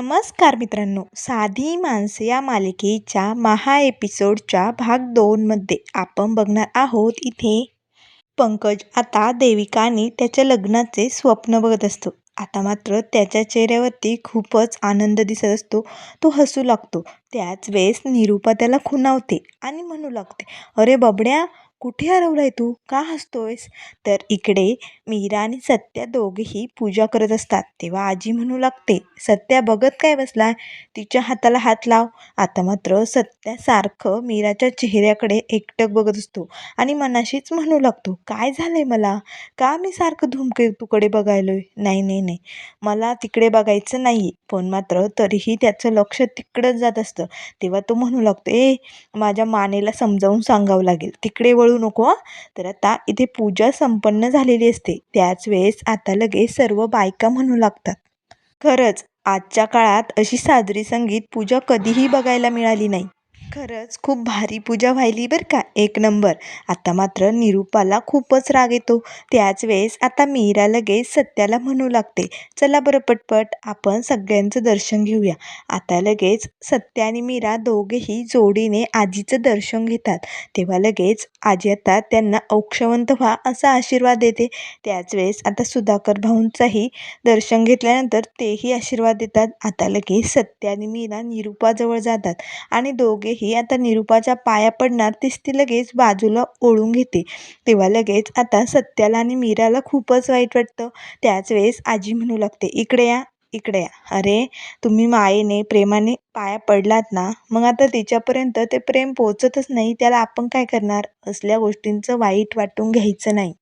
नमस्कार मित्रांनो. साधी माणसं या मालिकेच्या महा एपिसोडच्या भाग दोनमध्ये आपण बघणार आहोत इथे पंकज आता देविका आणि त्याच्या लग्नाचे स्वप्न बघत असतो. आता मात्र त्याच्या चेहऱ्यावरती खूपच आनंद दिसत असतो. तो हसू लागतो. त्याच वेळेस निरूपा त्याला खुणावते आणि म्हणू लागते अरे बबड्या कुठे हरवलाय तू? का हसतोयस? तर इकडे मीरा आणि सत्या दोघेही पूजा करत असतात. तेव्हा आजी म्हणू लागते सत्या बघत काय बसलाय? तिच्या हाताला हात लाव. आता मात्र सत्या सारखं मीराच्या चेहऱ्याकडे एकटक बघत असतो आणि मनाशीच म्हणू लागतो काय झालंय मला? का मी सारखं धुमके तुकडे बघायलोय? नाही नाही नाही मला तिकडे बघायचं नाही पण मात्र तरीही त्याचं लक्ष तिकडंच जात असतं. तेव्हा तो म्हणू लागतो ए माझ्या मानेला समजावून सांगावं लागेल. तिकडे वळ नको तर आता इथे पूजा संपन्न झालेली असते. त्याच वेळेस आता लगेच सर्व बायका म्हणू लागतात. खरंच आजच्या काळात अशी साजरी संगीत पूजा कधीही बघायला मिळाली नाही. खरंच खूप भारी पूजा व्हायली बरं का. एक नंबर. आता मात्र निरूपाला खूपच राग येतो. त्याच वेळेस आता मीरा लगेच सत्याला म्हणू लागते. चला बरं पटपट आपण सगळ्यांचं दर्शन घेऊया. आता लगेच सत्या आणि मीरा दोघेही जोडीने आजीचं दर्शन घेतात. तेव्हा लगेच आजी आता त्यांना औक्षवंत व्हा असा आशीर्वाद देते. त्याच वेळेस आता सुधाकर भाऊंचाही दर्शन घेतल्यानंतर तेही आशीर्वाद देतात. आता लगेच सत्या आणि मीरा निरूपाजवळ जातात आणि ही आता निरूपाच्या पाया पडणार तीच ती लगेच बाजूला ओढून घेते. तेव्हा लगेच आता सत्याला आणि मीराला खूपच वाईट वाटतं. त्याच वेळेस आजी म्हणू लागते इकडे या इकडे या. अरे तुम्ही मायेने प्रेमाने पाया पडलात ना मग आता तिच्यापर्यंत ते प्रेम पोचतच नाही त्याला आपण काय करणार? असल्या गोष्टींचं वाईट वाटून घ्यायचं नाही.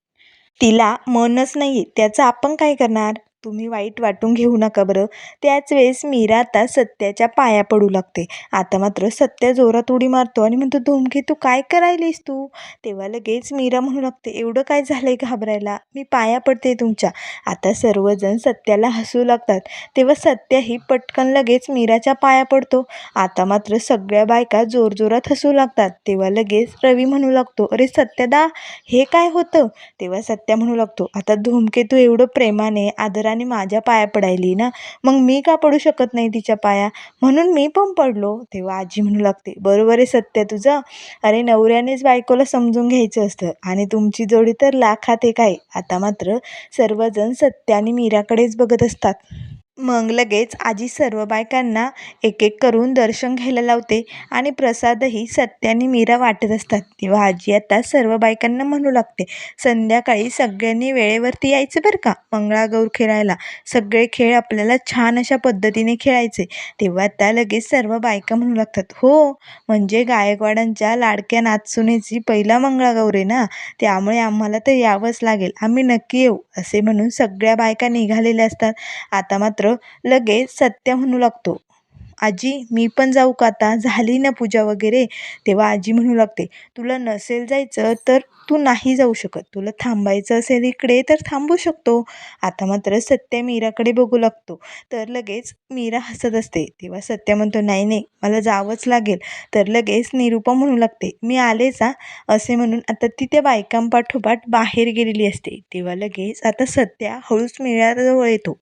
तिला मनच नाही त्याचं आपण काय करणार? तुम्ही वाईट वाटून घेऊ नका बरं. त्याच वेळेस मीरा आता सत्याच्या पाया पडू लागते. आता मात्र सत्या जोरात उडी मारतो आणि म्हणतो धूमके तू काय करायलीस तू? तेव्हा लगेच मीरा म्हणू लागते एवढं काय झालंय घाबरायला? मी पाया पडते तुमच्या. आता सर्वजण सत्याला हसू लागतात. तेव्हा सत्याही पटकन लगेच मीराच्या पाया पडतो. आता मात्र सगळ्या बायका जोरजोरात हसू लागतात. तेव्हा लगेच रवी म्हणू लागतो अरे सत्यदा हे काय होतं? तेव्हा सत्या म्हणू लागतो आता धूमकेतू एवढं प्रेमाने आदर आदराने माझ्या पाया पडायली ना मग मी का पडू शकत नाही तिच्या पाया? म्हणून मी पण पडलो. तेव्हा आजी म्हणू लागते बरोबर आहे सत्य तुझं. अरे नवऱ्यानेच बायकोला समजून घ्यायचं असतं. आणि तुमची जोडी तर लाखात एक आहे. आता मात्र सर्वजण सत्य आणि मीराकडेच बघत असतात. मग लगेच आजी सर्व बायकांना एक एक करून दर्शन घ्यायला लावते आणि प्रसादही सत्यानी आणि मीरा वाटत असतात. तेव्हा आजी आता सर्व बायकांना म्हणू लागते संध्याकाळी सगळ्यांनी वेळेवरती यायचं बरं का? मंगळागौर खेळायला. सगळे खेळ आपल्याला छान अशा पद्धतीने खेळायचे. तेव्हा त्या लगेच सर्व बायका म्हणू लागतात हो म्हणजे गायकवाडांच्या लाडक्या नाचसुनेची पहिला मंगळागौर आहे ना? त्यामुळे आम्हाला तर यावंच लागेल. आम्ही नक्की येऊ असे म्हणून सगळ्या बायका निघालेल्या असतात. आता मात्र लगेच सत्य म्हणू लागतो. आजी मी पण जाऊ का आता? झाली ना पूजा वगैरे? तेव्हा आजी म्हणू लागते तुला नसेल जायचं तर तू नाही जाऊ शकत. तुला थांबायचं असेल इकडे तर थांबू शकतो. आता मात्र सत्य मीराकडे बघू लागतो. तर लगेच मीरा हसत असते. तेव्हा सत्य म्हणतो नाही नाही मला जावंच लागेल. तर लगेच निरूपा म्हणू लागते मी आलेच हा असे म्हणून आता ती त्या बायकांपाठोपाठ बाहेर गेलेली असते. तेव्हा लगेच आता सत्या हळूच मीराजवळ येतो.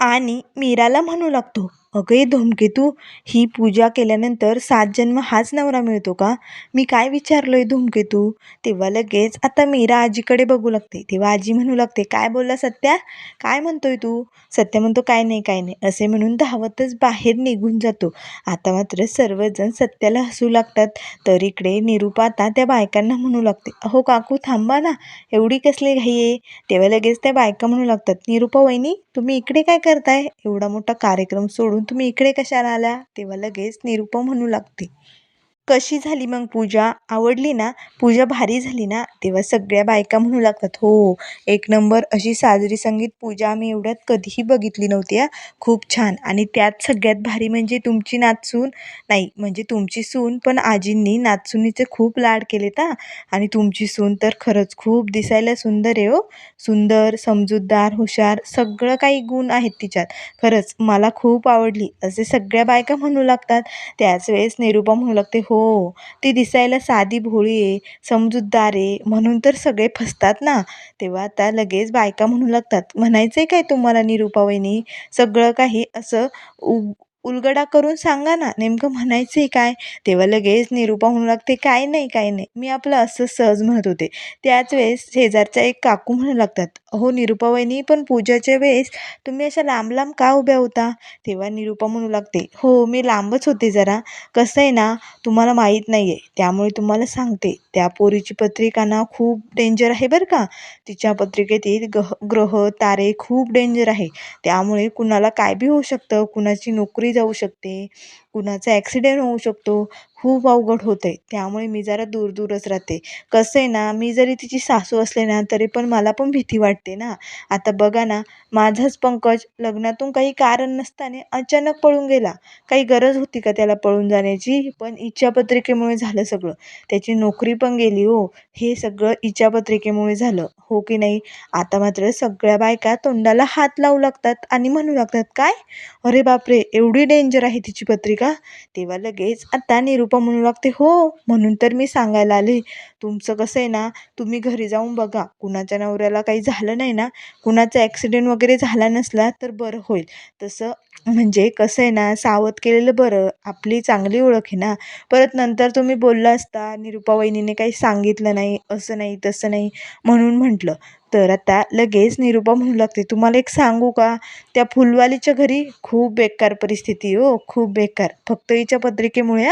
आणि मीराला म्हणू लागतो. अगं ये धूमकेतू ही पूजा केल्यानंतर सात जन्म हाच नवरा मिळतो का? मी काय विचारलोय धूमकेतू तेव्हा लगेच आता मीरा आजीकडे बघू लागते. तेव्हा आजी म्हणू लागते काय बोलला सत्या? काय म्हणतोय तू? सत्य म्हणतो काय नाही काय नाही. असे म्हणून धावतच बाहेर निघून जातो. आता मात्र सर्वजण सत्याला हसू लागतात. तर इकडे निरूपा आता त्या बायकांना म्हणू लागते अहो काकू थांबा ना. एवढी कसली घाई आहे? तेव्हा लगेच त्या बायका म्हणू लागतात निरूपा वहिनी तुम्ही इकडे काय करताय? एवढा मोठा कार्यक्रम सोडून तुम्ही इकडे कशाला आल्या तेव्हा लगेच निरुपम म्हणू लागते. कशी झाली मग पूजा? आवडली ना? पूजा भारी झाली ना? तेव्हा सगळ्या बायका म्हणू लागतात हो एक नंबर अशी साजरी संगीत पूजा आम्ही एवढ्यात कधीही बघितली नव्हती हा. खूप छान. आणि त्यात सगळ्यात भारी म्हणजे तुमची नाचसून नाही म्हणजे तुमची सून पण आजींनी नाचुनीचे खूप लाड केलेत हा. आणि तुमची सून तर खरंच खूप दिसायला सुंदर आहे हो. सुंदर समजूतदार हुशार सगळं काही गुण आहेत तिच्यात. खरंच मला खूप आवडली असे सगळ्या बायका म्हणू लागतात. त्याच वेळेस निरूपा म्हणू लागते हो हो ती दिसायला साधी भोळी आहे समजूतदार आहे म्हणून तर सगळे फसतात ना. तेव्हा आता लगेच बायका म्हणू लागतात म्हणायचं आहे काय तुम्हाला निरूपा वहिनी सगळं काही असं उ उलगडा करून सांगा ना नेमकं म्हणायचं आहे काय? तेव्हा लगेच निरूपा म्हणू लागते काय नाही काय नाही. मी आपलं असं सहज म्हणत होते. त्याच वेळेस शेजारच्या एक काकू म्हणू लागतात हो निरूपा वहिनी पण पूजाच्या वेळेस तुम्ही अशा लांब लांब का उभ्या होता? तेव्हा निरूपा म्हणू लागते हो मी लांबच होते जरा. कसं आहे ना तुम्हाला माहीत नाही आहे त्यामुळे तुम्हाला सांगते. त्या पोरीची पत्रिका ना खूप डेंजर आहे बरं का. तिच्या पत्रिकेतील गह ग्रह तारे खूप डेंजर आहे. त्यामुळे कुणाला काय बी होऊ शकतं? कुणाची नोकरी जाऊ शकते. कुणाचा ॲक्सिडेंट होऊ शकतो खूप अवघड होतं आहे त्यामुळे मी जरा दूर दूरच राहते. कसं आहे ना मी जरी तिची सासू असले ना तरी पण मला पण भीती वाटते ना. आता बघा ना माझाच पंकज लग्नातून काही कारण नसताना अचानक पळून गेला. काही गरज होती का त्याला पळून जाण्याची? पण इच्छापत्रिकेमुळे झालं सगळं. त्याची नोकरी पण गेली हो. हे सगळं इच्छापत्रिकेमुळे झालं. हो की नाही? आता मात्र सगळ्या बायका तोंडाला हात लावू लागतात आणि म्हणू लागतात काय? अरे बापरे! एवढी डेंजर आहे तिची पत्रिका? तेव्हा लगेच आता निरूपा म्हणू लागते. हो म्हणून तर मी सांगायला आले. तुमचं कसं आहे ना तुम्ही घरी जाऊन बघा. कुणाच्या नवऱ्याला काही झालं नाही ना कुणाचा ॲक्सिडेंट वगैरे झाला नसला तर बरं होईल. तसं म्हणजे कसं आहे ना सावध केलेलं बरं. आपली चांगली ओळख आहे ना. परत नंतर तुम्ही बोलला असता निरूपा वहिनीने काही सांगितलं नाही असं नाही तसं नाही. म्हणून म्हटलं. तर आता लगेच निरूपा म्हणू लागते. तुम्हाला एक सांगू का? त्या फुलवालीच्या घरी खूप बेकार परिस्थिती हो खूप बेकार. फक्त हिच्या पत्रिकेमुळे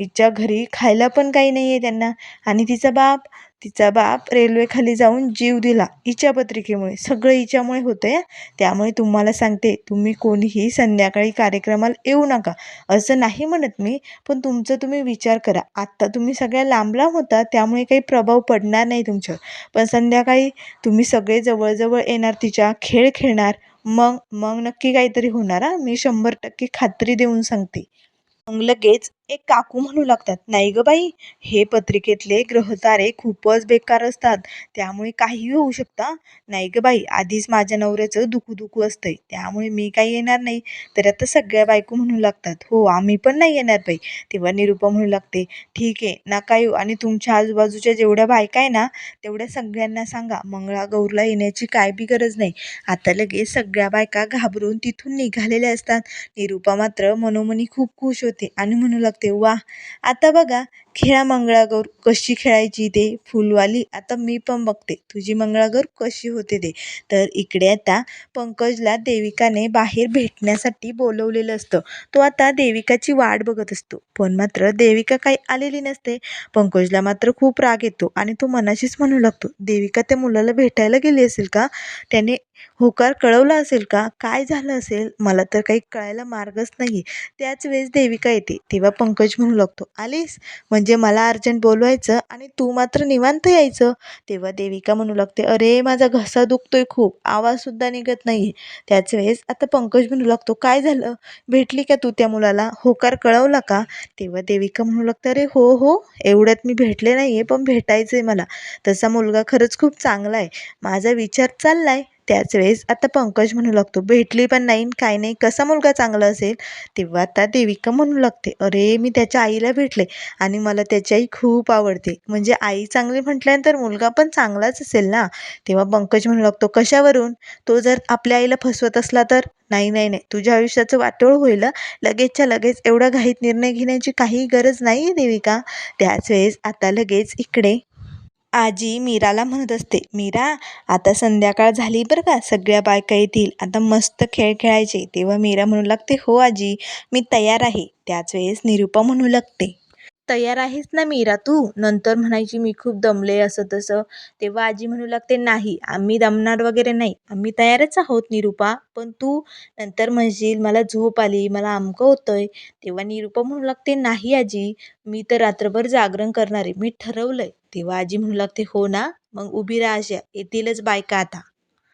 हिच्या घरी खायला पण काही नाही आहे त्यांना. आणि तिचा बाप तिचा बाप रेल्वेखाली जाऊन जीव दिला हिच्या पत्रिकेमुळे. सगळं हिच्यामुळे होतं आहे त्यामुळे तुम्हाला सांगते तुम्ही कोणीही संध्याकाळी कार्यक्रमाला येऊ नका. असं नाही म्हणत मी पण तुमचं तुम्ही विचार करा. आत्ता तुम्ही सगळ्या लांब लांब होता त्यामुळे काही प्रभाव पडणार नाही तुमच्यावर. पण संध्याकाळी तुम्ही सगळे जवळजवळ येणार तिच्या खेळ खेळणार. मग मग नक्की काहीतरी होणार मी शंभर टक्के खात्री देऊन सांगते. मग लगेच एक काकू म्हणू लागतात. नाही ग बाई हे पत्रिकेतले ग्रहतारे खूपच बेकार असतात. त्यामुळे काहीही होऊ शकता. नाही ग बाई आधीच माझ्या नवऱ्याचं दुखू दुखू असतंय. त्यामुळे मी काही येणार नाही. तर आता सगळ्या बायको म्हणू लागतात. हो आम्ही पण नाही येणार बाई. तेव्हा निरूपा म्हणू लागते. ठीक आहे नका येऊ. आणि तुमच्या आजूबाजूच्या जेवढ्या बायका आहे ना तेवढ्या सगळ्यांना सांगा. मंगळागौरला येण्याची काय बी गरज नाही. आता लगेच सगळ्या बायका घाबरून तिथून निघालेल्या असतात. निरूपा मात्र मनोमनी खूप खुश होते आणि म्हणू लागते वा आता बघा खेळा मंगळागौर कशी खेळायची ते फुलवाली आता मी पण बघते. तुझी मंगळागौर कशी होते ते. तर इकडे आता पंकजला देविकाने बाहेर भेटण्यासाठी बोलवलेलं असतं. तो आता देविकाची वाट बघत असतो. पण मात्र देविका काही आलेली नसते. पंकजला मात्र खूप राग येतो आणि तो मनाशीच म्हणू लागतो देविका त्या मुलाला भेटायला गेली असेल का? त्याने होकार कळवला असेल का? काय झालं असेल? मला तर काही कळायला मार्गच नाही. त्याच वेळेस देविका येते. तेव्हा पंकज म्हणू लागतो आलीस? म्हणजे म्हणजे मला अर्जंट बोलवायचं आणि तू मात्र निवांत यायचं. तेव्हा देविका म्हणू लागते अरे माझा घसा दुखतोय खूप. आवाजसुद्धा निघत नाही त्याच वेळेस आता पंकज म्हणू लागतो काय झालं? भेटली का तू त्या मुलाला? होकार कळवला का? तेव्हा देविका म्हणू लागते अरे हो हो. एवढ्यात मी भेटले नाही आहे पण भेटायचं आहे मला. तसा मुलगा खरंच खूप चांगला आहे. माझा विचार चालला आहे त्याच वेळेस आता पंकज म्हणू लागतो भेटली पण नाही काय नाही कसा मुलगा चांगला असेल? तेव्हा आता देविका म्हणू लागते अरे मी त्याच्या आईला भेटले आणि मला त्याची आई खूप आवडते. म्हणजे आई चांगली म्हटल्यानंतर मुलगा पण चांगलाच असेल ना? तेव्हा पंकज म्हणू लागतो कशावरून? तो जर आपल्या आईला फसवत असला तर? नाही नाही नाही तुझ्या आयुष्याचं वाटोळ होईल लगेचच्या लगेच एवढा घाईत निर्णय घेण्याची काही गरज नाही आहे देविका. त्याच वेळेस आता लगेच इकडे आजी मीराला म्हणत असते मीरा आता संध्याकाळ झाली बरं का? सगळ्या बायका येतील. आता मस्त खेळ खेळायचे. तेव्हा मीरा म्हणू लागते हो आजी मी तयार आहे. त्याच वेळेस निरूपा म्हणू लागते तयार आहेस ना मीरा तू? नंतर म्हणायची मी खूप दमले असं तसं. तेव्हा आजी म्हणू लागते नाही आम्ही दमणार वगैरे नाही. आम्ही तयारच आहोत निरूपा. पण तू नंतर म्हणशील मला झोप आली मला अमकं होतंय. तेव्हा निरूपा म्हणू लागते नाही आजी मी तर रात्रभर जागरण करणार. आहे मी ठरवलंय. तेव्हा आजी म्हणू लागते हो ना मग उभी राहा अशा. येतीलच बायका आता.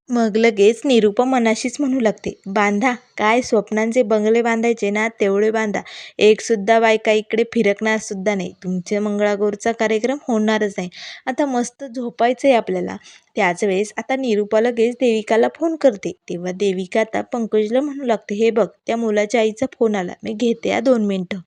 मग लगेच निरूपा मनाशीच म्हणू लागते बांधा काय स्वप्नांचे बंगले बांधायचे ना तेवढे बांधा. एकसुद्धा बायका इकडे फिरकणारसुद्धा नाही. तुमच्या मंगळागौरचा कार्यक्रम होणारच नाही. आता मस्त झोपायचं आहे आपल्याला. त्याच वेळेस आता निरूपा लगेच देविकाला फोन करते. तेव्हा देविका आता पंकजला म्हणू लागते हे बघ त्या मुलाच्या आईचा फोन आला. मी घेते या दोन मिनटं.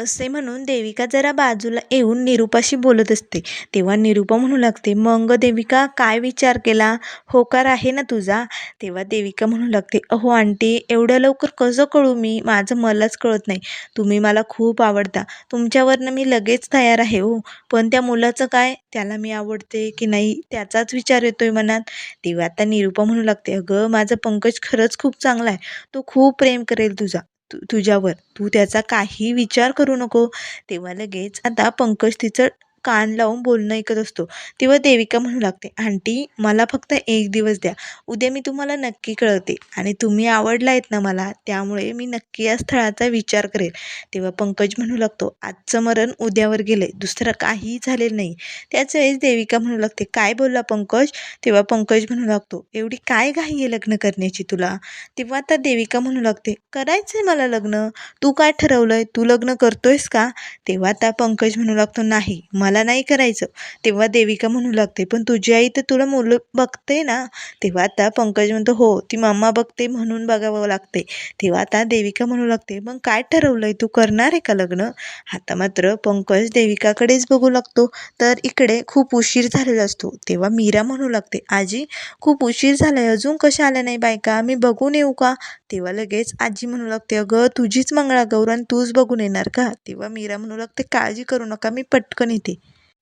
असे म्हणून देविका जरा बाजूला येऊन निरुपाशी बोलत असते. तेव्हा निरूपा म्हणू लागते मग देविका काय विचार केला? होकार आहे ना तुझा? तेव्हा देविका म्हणू लागते अहो आंटी एवढ्या लवकर कसं कळू मी? माझं मलाच कळत नाही. तुम्ही मला खूप आवडता. तुमच्यावरनं मी लगेच तयार आहे हो. पण त्या मुलाचं काय? त्याला मी आवडते की नाही त्याचाच विचार येतोय मनात. तेव्हा आता निरूपा म्हणू लागते अगं माझं पंकज खरंच खूप चांगला आहे. तो खूप प्रेम करेल तुझा. तु तुझ्यावर. तू त्याचा काही विचार करू नको. तेव्हा लगेच आता पंकज तिचं कान लावून बोलणं ऐकत असतो. तेव्हा देविका म्हणू लागते आंटी मला फक्त एक दिवस द्या. उद्या मी तुम्हाला नक्की कळवते आणि तुम्ही आवडला आहेत ना मला त्यामुळे मी नक्की या स्थळाचा विचार करेल. तेव्हा पंकज म्हणू लागतो आजचं मरण उद्यावर गेले दुसरं काही झालेलं नाही. त्याच वेळेस देविका म्हणू लागते काय बोलला पंकज? तेव्हा पंकज म्हणू लागतो एवढी काय घाई आहे लग्न करण्याची तुला? तेव्हा आता देविका म्हणू लागते करायचं आहे मला लग्न. तू काय ठरवलं आहे तू लग्न करतोयस का? तेव्हा आता पंकज म्हणू लागतो नाही मला मला नाही करायचं. तेव्हा देविका म्हणू लागते पण तुझी आई तर तुला मुलं बघते ना. तेव्हा आता पंकज म्हणतो हो ती मम्मा बघते म्हणून बघावं लागते. तेव्हा आता देविका म्हणू लागते मग काय ठरवलंय? तू करणार आहे का लग्न? आता मात्र पंकज देविकाकडेच बघू लागतो. तर इकडे खूप उशीर झालेला असतो. तेव्हा मीरा म्हणू लागते आजी खूप उशीर झालाय. अजून कशा आल्या नाही बायका? मी बघून येऊ का? तेव्हा लगेच आजी म्हणू लागते अगं तुझीच मंगळागौर आणि तूच बघून येणार का? तेव्हा मीरा म्हणू लागते काळजी करू नका मी पटकन येते.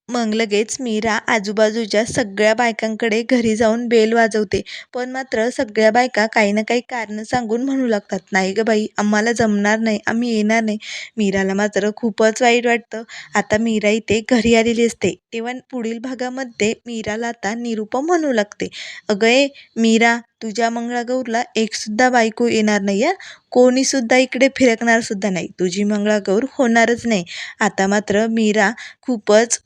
मग लगेच मीरा आजूबाजूच्या सगळ्या बायकांकडे घरी जाऊन बेल वाजवते. पण मात्र सगळ्या बायका काही ना काही कारणं सांगून म्हणू लागतात. नाही गं बाई आम्हाला जमणार नाही आम्ही येणार नाही. मीराला मात्र खूपच वाईट वाटतं. आता मीरा इथे घरी आलेली असते. तेव्हा पुढील भागामध्ये मीराला आता निरुपम म्हणू लागते. अगं ए मीरा तुझ्या मंगळागौरला एकसुद्धा बायको येणार नाही या कोणीसुद्धा इकडे फिरकणारसुद्धा नाही. तुझी मंगळागौर होणारच नाही. आता मात्र मीरा खूपच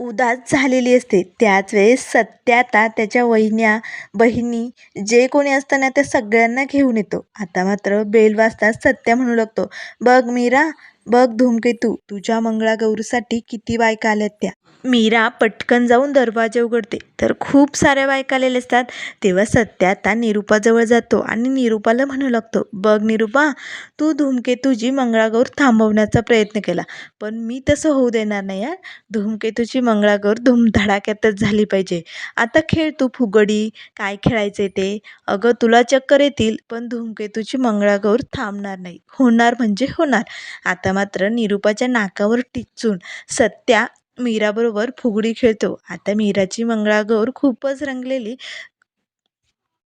उदास झालेली असते. त्याच वेळेस सत्या आता त्याच्या वहिन्या बहिणी जे कोणी असताना त्या सगळ्यांना घेऊन येतो. आता मात्र बेल वाजताच सत्या म्हणू लागतो बघ मीरा बघ धूमकेतू तुझ्या मंगळागौरीसाठी किती बायका आल्यात त्या. मीरा पटकन जाऊन दरवाजा उघडते. तर खूप साऱ्या बायका आलेल्या असतात. तेव्हा सत्या आता निरुपाजवळ जातो आणि निरुपाला म्हणू लागतो बघ निरुपा तू धूमकेतूची मंगळागौर थांबवण्याचा प्रयत्न केला पण मी तसं होऊ देणार नाही यार. धूमकेतूची मंगळागौर धूमधडाक्यातच झाली पाहिजे. आता खेळ तू फुगडी काय खेळायचे ते? अगं तुला चक्कर येतील पण धूमकेतूची मंगळागौर थांबणार नाही. होणार म्हणजे होणार. आता मात्र निरुपाच्या नाकावर टिचून सत्या मीराबरोबर फुगडी खेळतो. आता मीराची मंगळागौर खूपच रंगलेली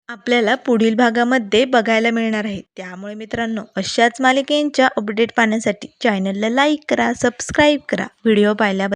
आपल्याला पुढील भागामध्ये बघायला मिळणार आहे. त्यामुळे मित्रांनो अशाच मालिकेंच्या अपडेट पाहण्यासाठी चॅनलला लाईक करा सबस्क्राईब करा. व्हिडिओ पाहिल्याबद्दल